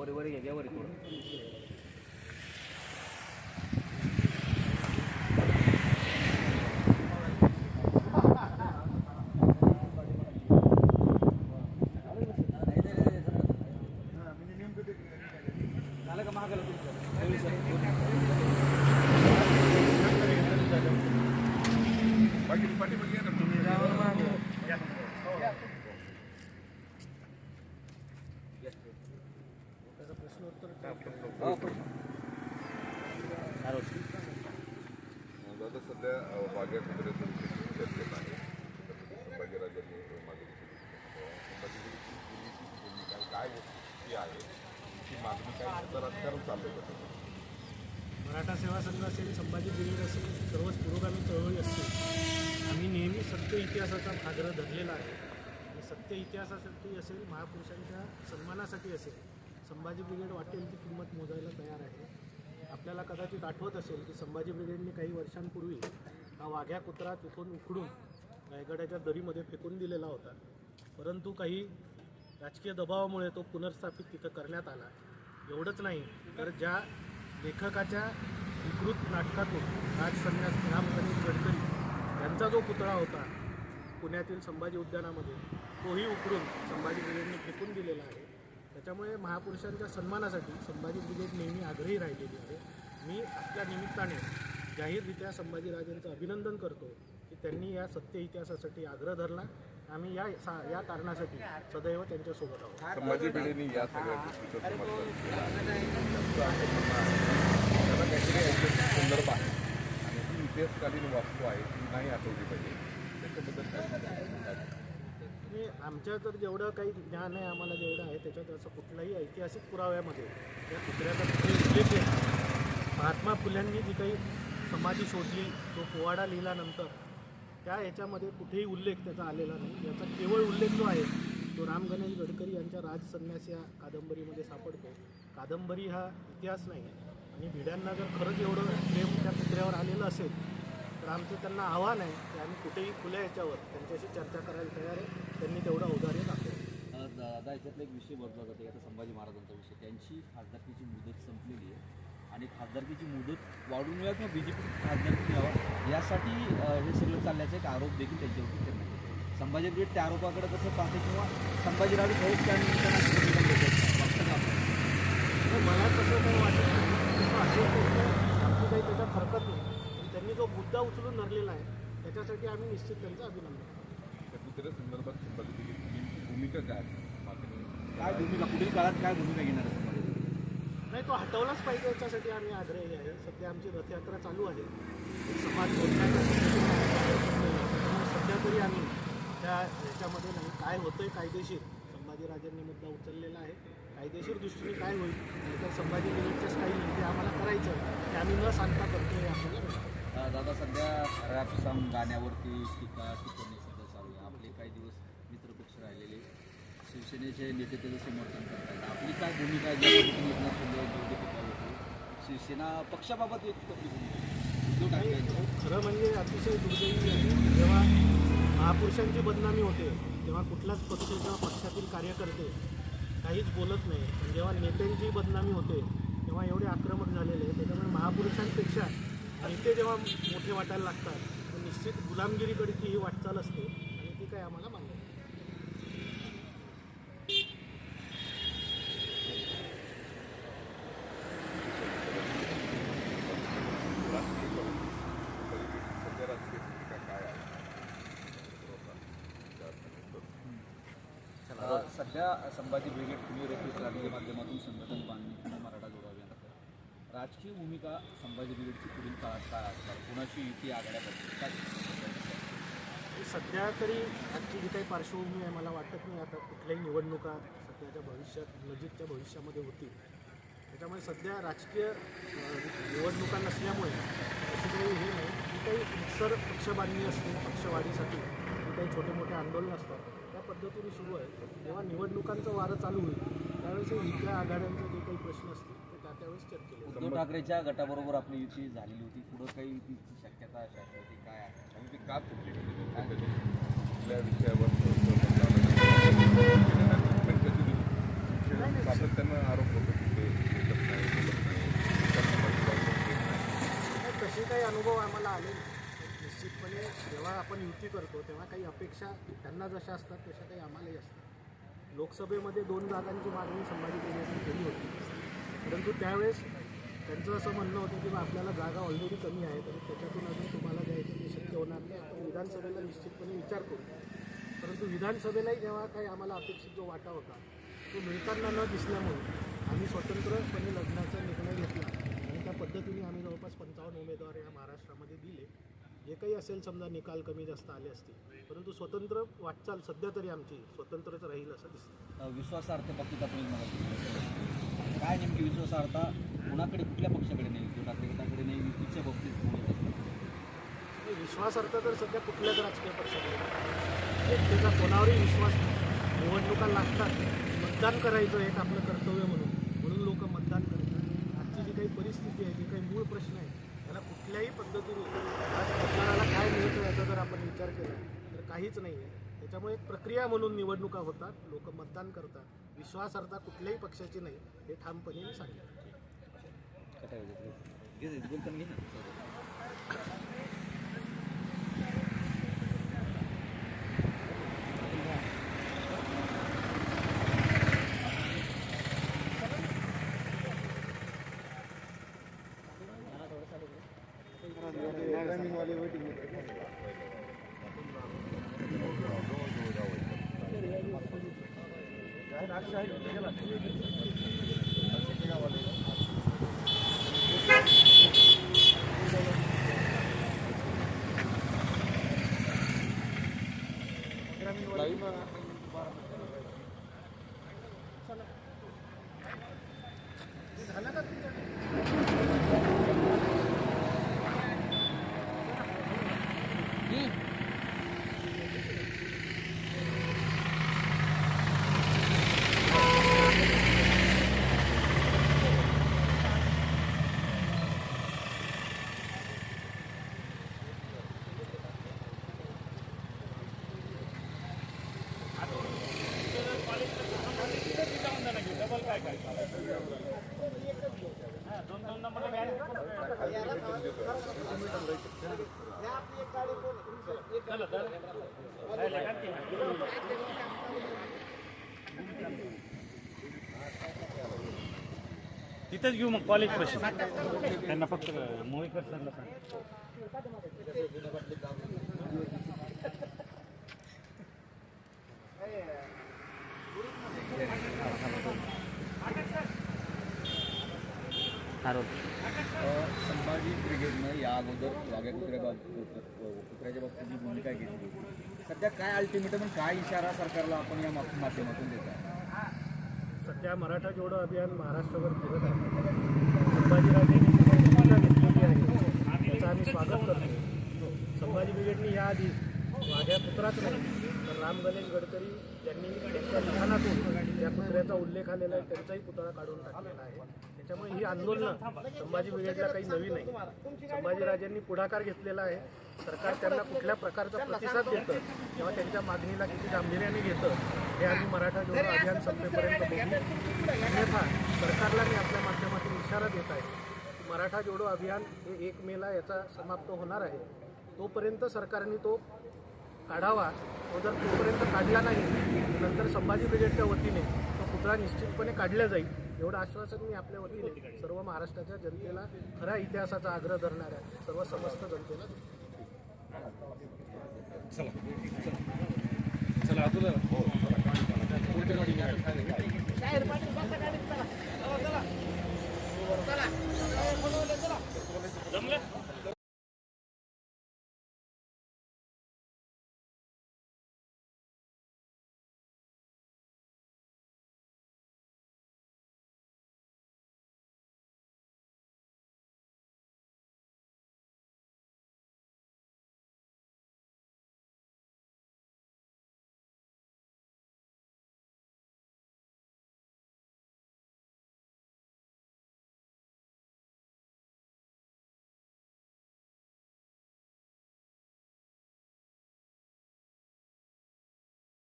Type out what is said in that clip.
वर वर घ्या वर अ, वाघ्या कुत्र्याचं विषय चर्चेत आहे संभाजीराजांनी मागणी केली संभाजीची पूर्वीची भूमिका काय ती आहे ती मागणी काय त्याचं राजकारण चाललंय कसं मराठा सेवा संघ असेल संभाजी ब्रिगेड असेल सर्वच पुरोगामी चळवळी असतील आम्ही नेहमी सत्य इतिहासाचा आग्रह धरलेला आहे. आणि सत्य इतिहासासाठी असेल महापुरुषांच्या सन्मानासाठी असेल संभाजी ब्रिगेड वाटेल ती किंमत मोजायला तयार आहे. आपल्याला कदाचित आठवत असेल की संभाजी ब्रिगेडने काही वर्षांपूर्वी हा वाघ्या कुत्रा तिथून उखडून रायगडाच्या दरीमध्ये फेकून दिलेला होता. परंतु काही राजकीय दबावामुळे तो पुनर्स्थापित तिथं करण्यात आला. एवढंच नाही तर ज्या लेखकाच्या विकृत नाटकातून राज संन्यास राम गडकरी यांचा जो पुतळा होता पुण्यातील संभाजी उद्यानामध्ये तोही उकरून संभाजी ब्रिगेडने फेकून दिलेला आहे. त्याच्यामुळे महापुरुषांच्या सन्मानासाठी संभाजी ब्रिगेड नेहमी आग्रही राहिलेली आहे. मी आपल्या निमित्ताने जाहीररित्या संभाजीराजांचं अभिनंदन करतो की त्यांनी या सत्य इतिहासासाठी आग्रह धरला. आम्ही या सा या कारणासाठी सदैव त्यांच्यासोबत आहोत. संभाजी भिडेंनी या सगळ्या गोष्टीचं समर्थन केलं. त्यांचं असं म्हणणं आहे त्याला काहीतरी ऐतिहासिक संदर्भ आहे. आणि ही इतिहासकालीन वास्तू आहे ती नाही आठवली पाहिजे. त्याच्याबद्दल काय सांगाल? आणि आमच्या तर जेवढं काही ज्ञान आहे आम्हाला जेवढं आहे त्याच्यात असं कुठल्याही ऐतिहासिक पुराव्यामध्ये या कुत्र्याचा कुठे उल्लेख. महात्मा फुल्यांनी जी काही समाधी शोधली तो पोवाडा लिहिल्यानंतर त्या याच्यामध्ये कुठेही उल्लेख त्याचा आलेला नाही. याचा केवळ उल्लेख जो आहे तो राम गणेश गडकरी यांच्या राजसन्यास या कादंबरीमध्ये सापडतो. कादंबरी हा इतिहास नाही आणि भिड्यांना जर खरंच एवढं प्रेम त्या कुत्र्यावर आलेलं असेल तर आमचं त्यांना आव्हान आहे की आम्ही कुठेही खुल्या याच्यावर त्यांच्याशी चर्चा करायला तयार आहे. त्यांनी तेवढं औदार्य दाखवलं. दादा याच्यातला एक विषय बदला जाते आता संभाजी महाराजांचा विषय. त्यांची खासदारकीची मुदत संपलेली आहे. आणि खासदारकीची मुदत वाढून मिळावी किंवा बी जे पी खासदारकी मिळावा यासाठी हे सगळं चालल्याचा एक आरोप देखील त्यांच्यावरती करण्यात येतो संभाजी ब्रिगेड त्या आरोपाकडे कसं पाहते किंवा संभाजीराव खरंच त्या निमित्तानं? तर मला तसं काही वाटत नाही. असेल आमची काही त्याच्यात हरकत नाही. पण त्यांनी जो मुद्दा उचलून धरलेला आहे त्याच्यासाठी आम्ही निश्चित त्यांचं अभिनंदन कुत्र्या संदर्भात संभाजी भूमिका काय? काय भूमिका? पुढील काळात काय भूमिका घेणार संभाजी? नाही तो हटवलाच पाहिजे याच्यासाठी आम्ही आग्रही आहे. सध्या आमची रथयात्रा चालू आहे. समाज सध्या तरी आम्ही त्या ह्याच्यामध्ये नाही. काय होतं आहे कायदेशीर? संभाजीराजांनी मुद्दा उचललेला आहे. कायदेशीर दृष्टीने काय होईल? तर संभाजी ब्रिगेडच्या स्टाईल ते आम्हाला करायचं ते आम्ही न सांगता करतो हे आपल्याला. आहे. दादा सध्या रॅप सम गाण्यावरती टीका टिप्पणी सध्या चालू आहे आपले काही दिवस मित्रपक्ष राहिलेले शिवसेनेचे नेते त्याचं समर्थन करतात आपली काय भूमिका ज्या पद्धतीने एकनाथ शिंदे होती शिवसेना पक्षाबाबत एक आपली भूमिका आहे. उद्धव ठाकरे खरं म्हणजे अतिशय दुर्दैवी आहे. जेव्हा महापुरुषांची बदनामी होते तेव्हा कुठलाच पक्ष किंवा पक्षातील कार्यकर्ते काहीच बोलत नाही. पण जेव्हा नेत्यांची बदनामी होते तेव्हा एवढे आक्रमक झालेले आहे त्याच्यामुळे महापुरुषांपेक्षा नेते जेव्हा मोठे वाटायला लागतात तर निश्चित गुलामगिरीकडची ही वाटचाल असते. आणि ती काय आम्हाला मान्य नाही. राजकीय करून संभाजी भिडेंची सध्या राजकीय भूमिका काय आहे त्या अर्थाने अं, सध्या संभाजी ब्रिगेड पुणे रेल्वे रॅलीच्या माध्यमातून संघटन बांधणी किंवा मराठा जोडावी राजकीय भूमिका संभाजी ब्रिगेडची पुढील काळात काय असणार? कुणाची युती आघाड्या काय सध्या तरी आजची जी काही पार्श्वभूमी आहे मला वाटत नाही. आता कुठल्याही निवडणुका सध्याच्या भविष्यात नजीकच्या भविष्यामध्ये होतील. त्याच्यामुळे सध्या राजकीय निवडणुका नसल्यामुळे अशी काही हे नाही. की काही सर पक्षबांधणी असते पक्षवाढीसाठी काही छोटे मोठे आंदोलन असतात त्या पद्धतीने सुरू आहे. जेव्हा निवडणुकांचं वारं चालू होईल. त्यावेळेस इथल्या आघाड्यांचे जे काही प्रश्न असतील ते त्या त्यावेळेस चर्चेले उद्धव ठाकरेच्या गटाबरोबर आपली युती झालेली होती. पुढं काही युतीची शक्यता अशा काय आहे? का कुठल्या विषयावर आरोप होतो की तसे काही अनुभव आम्हाला आले जेव्हा आपण युती करतो तेव्हा काही अपेक्षा त्यांना जशा असतात तशा काही आम्हालाही असतात. लोकसभेमध्ये दोन जागांची मागणी संभाजी देण्याची केली होती. परंतु त्यावेळेस त्यांचं असं म्हणणं होतं की बा आपल्याला जागा ऑलरेडी कमी आहे तर त्याच्यातून अजून तुम्हाला द्यायचं ते शक्य होणार नाही. आपण विधानसभेला निश्चितपणे विचार करू. परंतु विधानसभेलाही जेव्हा काही आम्हाला अपेक्षित जो वाटा होता तो मिळताना न दिसल्यामुळे आम्ही स्वतंत्रपणे लढण्याचा निर्णय घेतला. आणि त्या पद्धतीने आम्ही जवळपास पंचावन्न उमेदवार या महाराष्ट्र जे काही असेल समजा निकाल कमी जास्त आले असतील परंतु स्वतंत्र वाटचाल सध्या तरी आमची स्वतंत्रच राहील असं दिसतं. विश्वासार्थ बाबतीत आपण म्हणाल काय नेमकी विश्वासार्हता कुणाकडे कुठल्या पक्षाकडे नाही? ठाकरे गटाकडे नाही युतीच्या बाबतीत बोलत असतात आणि विश्वासार्थ तर सध्या कुठल्याच राजकीय पक्षाकडे नाही. व्यक्तीचा कोणावरही विश्वास नाही. निवडणुका लागतात मतदान करायचं एक आपलं कर्तव्य म्हणून म्हणून लोक मतदान करतात. आजची जी काही परिस्थिती आहे जे काही मूळ प्रश्न आहे कुठल्याही पद्धतीने आज मतदाराला काय मिळतं याचा जर आपण विचार केला तर काहीच नाही आहे त्याच्यामुळे एक प्रक्रिया म्हणून निवडणुका होतात लोक मतदान करतात. विश्वासार्हता कुठल्याही पक्षाची नाही हे ठामपणे सांगितलं सांगेन काय घे घे, तिथंच घेऊ मग कॉलेज पाशी त्यांना फक्त मोहिकर सरला सांग. अ, संभाजी ब्रिगेडनं या अगोदर वाघ्या कुत्र्या कुत्र्याच्या बाबतीत जी भूमिका घेतली. सध्या काय अल्टिमेटम काय इशारा सरकारला आपण या माध्यमातून देत आहे सध्या मराठा जोडो अभियान महाराष्ट्रभर फिरत आहे. संभाजीराजेंनी भूमिका घेतलेली आहे त्याचं आम्ही स्वागत करतो. संभाजी ब्रिगेडनी याआधी वाघ्या पुत्राच नाही तर राम गणेश गडकरी ज्यांनी त्यांच्या लिखाणातून त्या पुतळ्याचा उल्लेख आलेला आहे त्यांचाही पुतळा काढून टाकलेला आहे. त्याच्यामुळे ही आंदोलनं संभाजी ब्रिगेडला काही नवीन नाही. संभाजीराजांनी पुढाकार घेतलेला आहे. सरकार त्यांना कुठल्या प्रकारचा प्रतिसाद देतं किंवा त्यांच्या मागणीला किती गांभीर्याने घेतं हे आम्ही मराठा जोडो अभियान संपेपर्यंत बघू अन्यथा सरकारला मी आपल्या माध्यमातून इशारा देत आहे मराठा जोडो अभियान हे एक मेला याचा समाप्त होणार आहे. तोपर्यंत सरकारने तो काढावा. तो जर तोपर्यंत काढला नाही नंतर संभाजी ब्रिगेडच्या वतीने तो पुतळा निश्चितपणे काढला जाईल. एवढं आश्वासन मी आपल्या वतीने सर्व महाराष्ट्राच्या जनतेला खऱ्या इतिहासाचा आग्रह धरणाऱ्या सर्व समस्त जनतेला चला. चला तुला हो चला. चला.